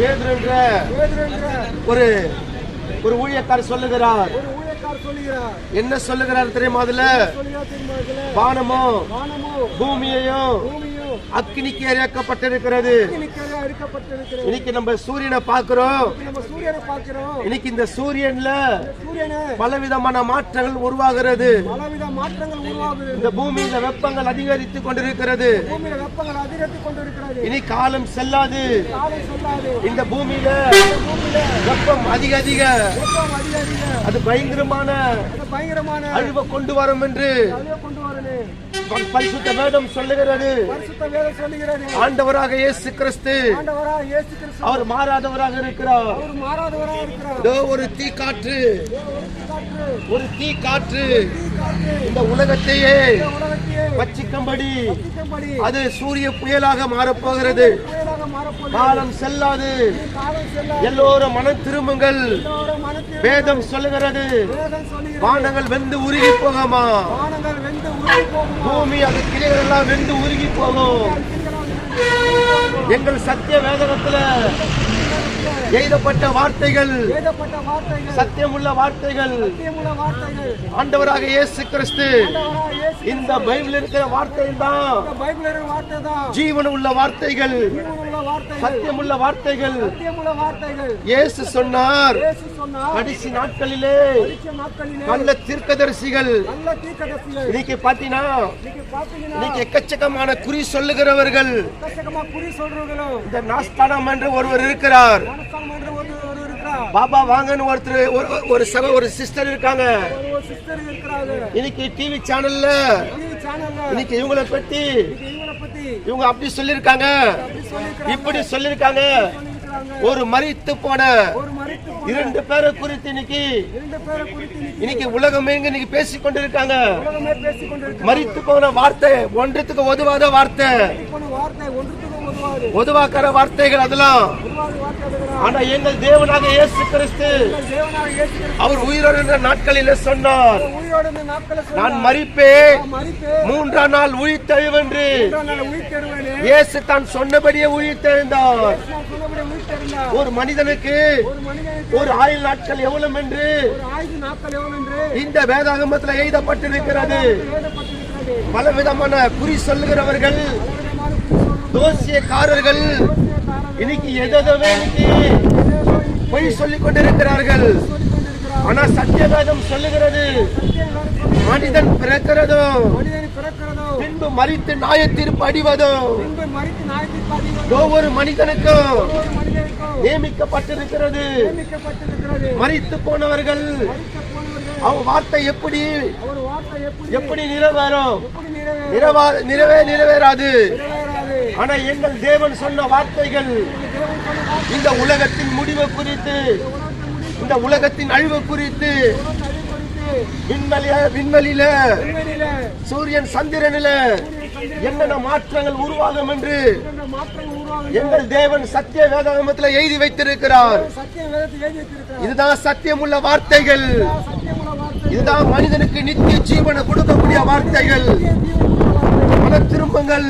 பேதுரு ஒரு ஒரு ஊழியக்காரர் சொல்லுகிறார் ஒரு ஊழியக்காரர் சொல்லுகிறார். என்ன சொல்லுகிறார் தெரியுமா அதுல? வானமோ? பூமியையும் பூமியோ? அக்கினிக்கு இறக்கப்பட்டிருக்கிறது இன்னைக்கு நம்ம சூரியனை பார்க்கிறோம். இன்னைக்கு இந்த சூரியன்ல சூரியனே பலவிதமான மாற்றங்கள் உருவாகிறது. இந்த பூமியில வெப்பங்கள் அதிகரித்து கொண்டிருக்கிறது. இனி காலம் செல்லாது. இந்த பூமியில அதிக அதிக. அது பயங்கரமான பயங்கரமான அழிவை கொண்டு வரும் என்று பரிசுத்த வேதம் சொல்லுகிறது. ஆண்டவராக இயேசு கிறிஸ்து. அவர் மாறாதவராக இருக்கிறார். இதோ ஒரு தீ காற்று ஒரு தீ காற்று இந்த உலகத்தையே இந்த வச்சிக்கும்படி அது சூரிய புயலாக மாறப்போகிறது. காலம் செல்லாது. எல்லோரும் மனம் திரும்புங்கள். வேதம் சொல்லுகிறது. வானங்கள் வெந்து உருகி போகாமா? பூமி அது கிளைகள் எல்லாம் வெந்து உருகி போகும்? எங்கள் சத்திய வேதகத்துல எழுதப்பட்ட வார்த்தைகள் சத்தியமுள்ள வார்த்தைகள் ஆண்டவராக இயேசு கிறிஸ்து. இந்த பைபிள் இருக்கிற வார்த்தை தான். ஜீவன் உள்ள வார்த்தைகள். சத்தியமுள்ள வார்த்தைகள். இயேசு சொன்னார். கடைசி நாட்களிலே நல்ல தீர்க்கதரிசிகள். இன்னைக்கு பாத்தீங்கன்னா இன்னைக்கு எக்கச்சக்கமான குறி சொல்லுகிறவர்கள். இந்த நாஸ்தானம் என்று ஒருவர் இருக்கிறார். பாபா வாங்கன்னு ஒருத்தர் ஒரு- ஒரு சக ஒரு சிஸ்டர் இருக்காங்க. இன்னைக்கு டிவி சேனல்ல இன்னைக்கு இவங்களை பத்தி இவங்க அப்படி சொல்லிருக்காங்க இப்படி சொல்லிருக்காங்க ஒரு மறித்து போன இரண்டு பேரை குறித்து இன்னைக்கு இன்னைக்கு உலகம் எங்க இன்னைக்கு பேசிக் கொண்டிருக்காங்க. மறித்து போன வார்த்தை ஒன்றத்துக்கு உதவாத வார்த்தை. போன வார்த்தைகள் அதெல்லாம். ஆனா எங்கள் தேவனாக இயேசு கிறிஸ்து அவர் உயிரோடு நாட்களில் சொன்னார். நான் மறிப்பேன் மூன்றாம் நாள் உயிர் தெழுவென்று. இயேசு தான் சொன்னபடியே உயிர் தெழுந்தார். ஒரு மனிதனுக்கு ஒரு ஆயுள் நாட்கள் எவ்வளவு என்று? இந்த வேதாகமத்தில் எழுதப்பட்டிருக்கிறது. பலவிதமான பல விதமான குறி சொல்லுகிறவர்கள் தோசியக்காரர்கள் இன்னைக்கு எதவே இன்னைக்கு பொய் சொல்லிக் கொண்டிருக்கிறார்கள் கொண்டிருக்கிறார் ஆனா சத்தியவேதம் சொல்லுகிறது மனிதன் பிறக்கிறதோ பின்பு மறித்து நியாய தீர்ப்பு பதிவு ஒவ்வொரு மனிதனுக்கும் நியமிக்கப்பட்டிருக்கிறது. மறித்து போனவர்கள் அவன் வார்த்தை எப்படி எப்படி எப்படி நிறைவேறும்? நிறைவேறாது. ஆனா எங்கள் தேவன் சொன்ன வார்த்தைகள் இந்த உலகத்தின் முடிவு குறித்து இந்த உலகத்தின் அழிவு குறித்து குறித்து விண்வெளிய விண்வெளியில சூரியன் சந்திரனில என்னென்ன மாற்றங்கள் உருவாகும் என்று எங்கள் தேவன் சத்திய வேதாகமத்தில் எழுதி வைத்திருக்கிறார். இதுதான் சத்தியம் உள்ள வார்த்தைகள். இதுதான் மனிதனுக்கு நித்திய ஜீவனை கொடுக்கக்கூடிய வார்த்தைகள். மன திரும்பங்கள்.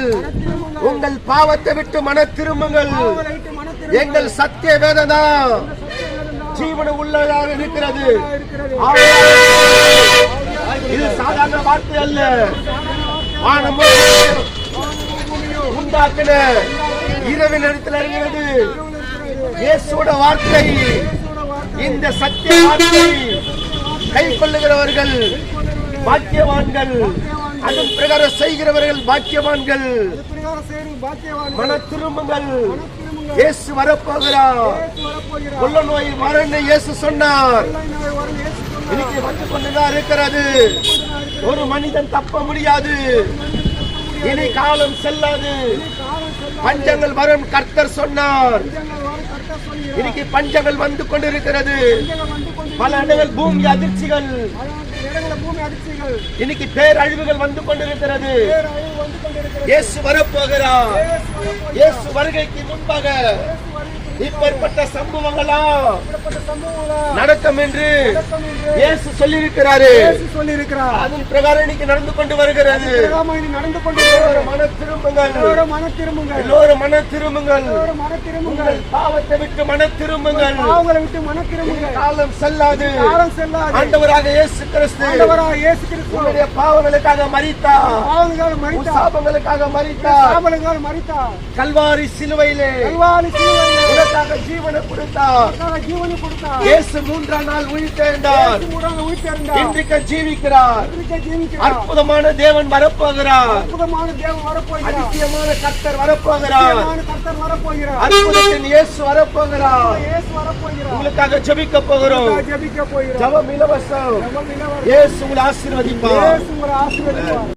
உங்கள் பாவத்தை விட்டு மன திரும்புங்கள். எங்கள் சத்திய வேதம் தான் ஜீவன உள்ளதாக இருக்கிறது. இது சாதாரண வார்த்தை அல்ல. வானமும் உண்டாக்கின இரவின் இடத்துல இருக்கிறது இயேசுவோட வார்த்தை. இந்த சத்திய வார்த்தை கை கொள்ளுகிறவர்கள் பாக்கியவான்கள். அதன் பிரகாரம் செய்கிறவர்கள் பாக்கியவான்கள். மன திரும்புங்கள் இயேசு வரப்போகிறார். கொள்ள நோய் மரண இயேசு சொன்னார். இன்னைக்கு வந்து கொண்டுதான் இருக்கிறது. ஒரு மனிதன் தப்ப முடியாது. இனி காலம் செல்லாது. பஞ்சங்கள் வரும் கர்த்தர் சொன்னார். இன்னைக்கு பஞ்சங்கள் வந்து கொண்டிருக்கிறது. பல இடங்கள பூமி அதிர்ச்சிகள். இன்னைக்கு பேரழிவுகள் வந்து கொண்டிருக்கிறது. பேரழிவு வந்து கொண்டிருக்கிறது. இயேசு வரப்போகிறார். இயேசு வருகைக்கு முன்பாக இப்பேற்பட்ட சம்பவங்களா? நடக்கும் என்று இயேசு சொல்லியிருக்கிறாரு. இயேசு சொல்லியிருக்கிறார். அதன் பிரகாரம் இன்னைக்கு நடந்து கொண்டு வருகிறது. நடந்து கொண்டு மன திரும்புங்கள். எல்லோரும் மன திரும்புங்கள். எல்லோரும் மன திரும்புங்கள். எல்லோரும் மன திரும்புங்கள். பாவத்தை விட்டு மன திரும்புங்கள். பாவங்களை விட்டு மன திரும்புங்கள். காலம் செல்லாது. காலம் செல்லாது. ஆண்டவராக இயேசு கிறிஸ்து ஆண்டவராக இயேசு கிறிஸ்து. உங்களுடைய பாவங்களுக்காக மரித்தார் பாவங்கள் உன் மறித்தார் சாபங்களுக்காக மரித்தார் பாவங்கள் மறித்தார் கல்வாரி சிலுவையிலே. கல்வாரி சிலுவையில். உனக்காக ஜீவனை கொடுத்தார். ஜீவனை கொடுத்தார். இயேசு மூன்றாம் நாள் உயிர்த்தெழுந்தார். இன்றைக்கு ஜீவிக்கிறார். இன்றைக்கு ஜீவிக்கிறார். அற்புதமான தேவன் வரப்போகிறார். அற்புதமான தேவன் வரப்போகிறார். அதிசயமான கர்த்தர் வரப்போகிறார். அதிசயமான கர்த்தர் வரப்போகிறார். அற்புதத்தின் இயேசு வரப்போகிறார். இயேசு வரப்போகிறார். உங்களுக்காக ஜெபிக்க போகிறோம். ஜெபிக்க இலவசம். ஜெபம் இலவசம். இயேசு உங்களை ஆசீர்வதிப்பார். இயேசு உங்களை ஆசீர்வதிப்பார்.